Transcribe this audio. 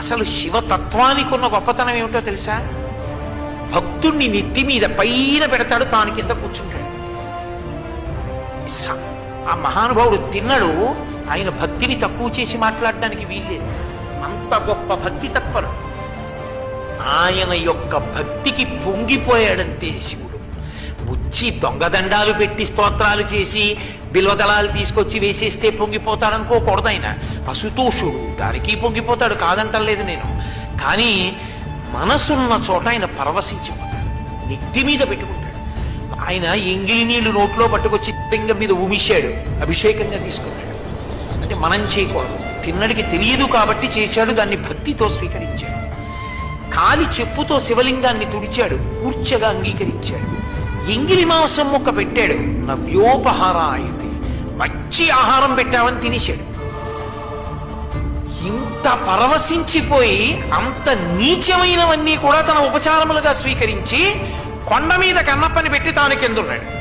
అసలు శివతత్వానికి ఉన్న గొప్పతనం ఏమిటో తెలుసా? భక్తుణ్ణి నెత్తి మీద పైన పెడతాడు తాను కింద కూర్చుంటాడు. స- ఆ మహానుభావుడు తిన్నడు ఆయన భక్తిని తక్కువ చేసి మాట్లాడడానికి వీల్లేదు. అంత గొప్ప భక్తి తత్పరు ఆయన యొక్క భక్తికి పొంగిపోయాడంతే శివుడు. ముచ్చి దొంగదండాలు పెట్టి స్తోత్రాలు చేసి బిల్వదళాలు తీసుకొచ్చి వేసేస్తే పొంగిపోతాడనుకోకూడదు ఆయన. అసుతోషుడు దానికి పొంగిపోతాడు కాదంటలేదు నేను. కానీ మనసున్న చోట ఆయన పరవశించిపోతాడు. నెత్తి మీద పెట్టుకుంటాడు. ఆయన ఎంగిలి నీళ్ళు నోట్లో పట్టుకొచ్చి లింగం మీద ఉమిశాడు అభిషేకంగా తీసుకున్నాడు. అంటే మనం చేయకూడదు. తిన్నడికి తెలియదు కాబట్టి చేశాడు. దాన్ని భక్తితో స్వీకరించాడు. కాలి చెప్పుతో శివలింగాన్ని తుడిచాడు. కూర్చగా అంగీకరించాడు. ఎంగిలి మాంసం ముక్క పెట్టాడు. నవ్యోపహారాయుతి. మంచి ఆహారం పెట్టావని తినేశాడు. ఇంత పరవశించిపోయి అంత నీచమైనవన్నీ కూడా తన ఉపచారములుగా స్వీకరించి కొండ మీద కన్నప్పని పెట్టి తాను కిందున్నాడు.